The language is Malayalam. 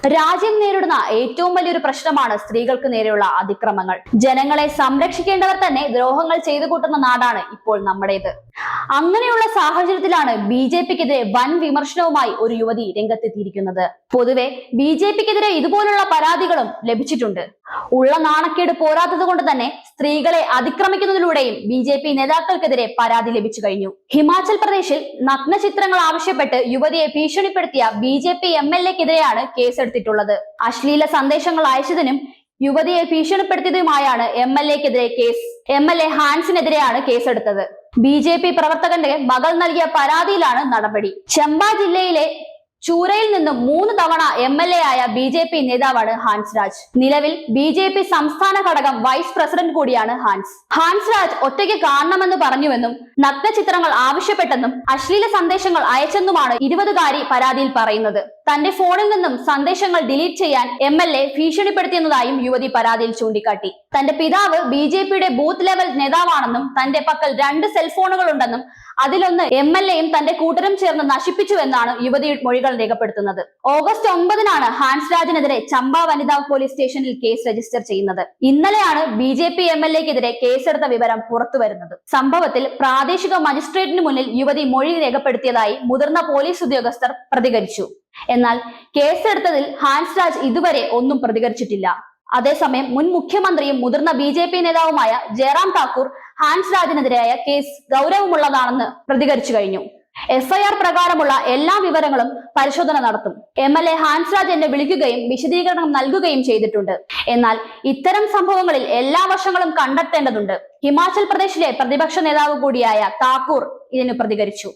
രാജ്യം നേരിടുന്ന ഏറ്റവും വലിയൊരു പ്രശ്നമാണ് സ്ത്രീകൾക്ക് നേരെയുള്ള അതിക്രമങ്ങൾ. ജനങ്ങളെ സംരക്ഷിക്കേണ്ടവർ തന്നെ ദ്രോഹങ്ങൾ ചെയ്തു കൂട്ടുന്ന നാടാണ് ഇപ്പോൾ നമ്മുടേത്. അങ്ങനെയുള്ള സാഹചര്യത്തിലാണ് ബി ജെ പിക്കെതിരെ വൻ വിമർശനവുമായി ഒരു യുവതി രംഗത്തെത്തിയിരിക്കുന്നത്. പൊതുവെ ബി ജെ പിക്കെതിരെ ഇതുപോലുള്ള പരാതികളും ലഭിച്ചിട്ടുണ്ട്. ഉള്ള നാണക്കേട് പോരാത്തത് കൊണ്ട് തന്നെ സ്ത്രീകളെ അതിക്രമിക്കുന്നതിലൂടെയും ബി ജെ പി നേതാക്കൾക്കെതിരെ പരാതി ലഭിച്ചു കഴിഞ്ഞു. ഹിമാചൽ പ്രദേശിൽ നഗ്ന ചിത്രങ്ങൾ ആവശ്യപ്പെട്ട് യുവതിയെ ഭീഷണിപ്പെടുത്തിയ B J P M L എക്കെതിരെയാണ് കേസെടുത്തിട്ടുള്ളത്. അശ്ലീല സന്ദേശങ്ങൾ അയച്ചതിനും യുവതിയെ ഭീഷണിപ്പെടുത്തിയതുമായാണ് എം എൽ എക്കെതിരെ കേസ്. എം എൽ എ ഹാൻസിനെതിരെയാണ് കേസെടുത്തത്. ബി ജെ പി പ്രവർത്തകന്റെ മകൾ നൽകിയ പരാതിയിലാണ് നടപടി. ചമ്പ ജില്ലയിലെ ചൂരയിൽ നിന്നും മൂന്ന് തവണ എം എൽ എ ആയ ബി ജെ പി നേതാവാണ് ഹാൻസ് രാജ്. നിലവിൽ ബി ജെ പി സംസ്ഥാന ഘടകം വൈസ് പ്രസിഡന്റ് കൂടിയാണ് ഹാൻസ്. ഹാൻസ് രാജ് ഒറ്റയ്ക്ക് കാണണമെന്ന് പറഞ്ഞുവെന്നും നഗ്നചിത്രങ്ങൾ ആവശ്യപ്പെട്ടെന്നും അശ്ലീല സന്ദേശങ്ങൾ അയച്ചെന്നുമാണ് ഇരുപതുകാരി പരാതിയിൽ പറയുന്നത്. തന്റെ ഫോണിൽ നിന്നും സന്ദേശങ്ങൾ ഡിലീറ്റ് ചെയ്യാൻ എം എൽ എ ഭീഷണിപ്പെടുത്തിയെന്നതായും യുവതി പരാതിയിൽ ചൂണ്ടിക്കാട്ടി. തന്റെ പിതാവ് ബി ജെ പിയുടെ ബൂത്ത് ലെവൽ നേതാവാണെന്നും തന്റെ പക്കൽ രണ്ട് സെൽഫോണുകൾ ഉണ്ടെന്നും അതിലൊന്ന് എം എൽ എയും തന്റെ കൂട്ടരും ചേർന്ന് നശിപ്പിച്ചുവെന്നാണ് യുവതി മൊഴികൾ രേഖപ്പെടുത്തുന്നത്. ഓഗസ്റ്റ് ഒമ്പതിനാണ് ഹാൻസ് രാജിനെതിരെ ചമ്പ വനിതാ പോലീസ് സ്റ്റേഷനിൽ കേസ് രജിസ്റ്റർ ചെയ്യുന്നത്. ഇന്നലെയാണ് B J P M L എക്കെതിരെ കേസെടുത്ത വിവരം പുറത്തുവരുന്നത്. സംഭവത്തിൽ പ്രാദേശിക മജിസ്ട്രേറ്റിന് മുന്നിൽ യുവതി മൊഴി രേഖപ്പെടുത്തിയതായി മുതിർന്ന പോലീസ് ഉദ്യോഗസ്ഥർ പ്രതികരിച്ചു. എന്നാൽ കേസെടുത്തതിൽ ഹാൻസ് രാജ് ഇതുവരെ ഒന്നും പ്രതികരിച്ചിട്ടില്ല. അതേസമയം മുൻ മുഖ്യമന്ത്രിയും മുതിർന്ന ബി ജെ പി നേതാവുമായ ജയറാം താക്കൂർ ഹാൻസ് രാജിനെതിരായ കേസ് ഗൗരവമുള്ളതാണെന്ന് പ്രതികരിച്ചു കഴിഞ്ഞു. എഫ്ഐആർ പ്രകാരമുള്ള എല്ലാ വിവരങ്ങളും പരിശോധന നടത്തും. M L A Hans Raj എന്നെ വിളിക്കുകയും വിശദീകരണം നൽകുകയും ചെയ്തിട്ടുണ്ട്. എന്നാൽ ഇത്തരം സംഭവങ്ങളിൽ എല്ലാ വശങ്ങളും കണ്ടെത്തേണ്ടതുണ്ട്. ഹിമാചൽ പ്രദേശിലെ പ്രതിപക്ഷ നേതാവ് കൂടിയായ താക്കൂർ ഇതിന് പ്രതികരിച്ചു.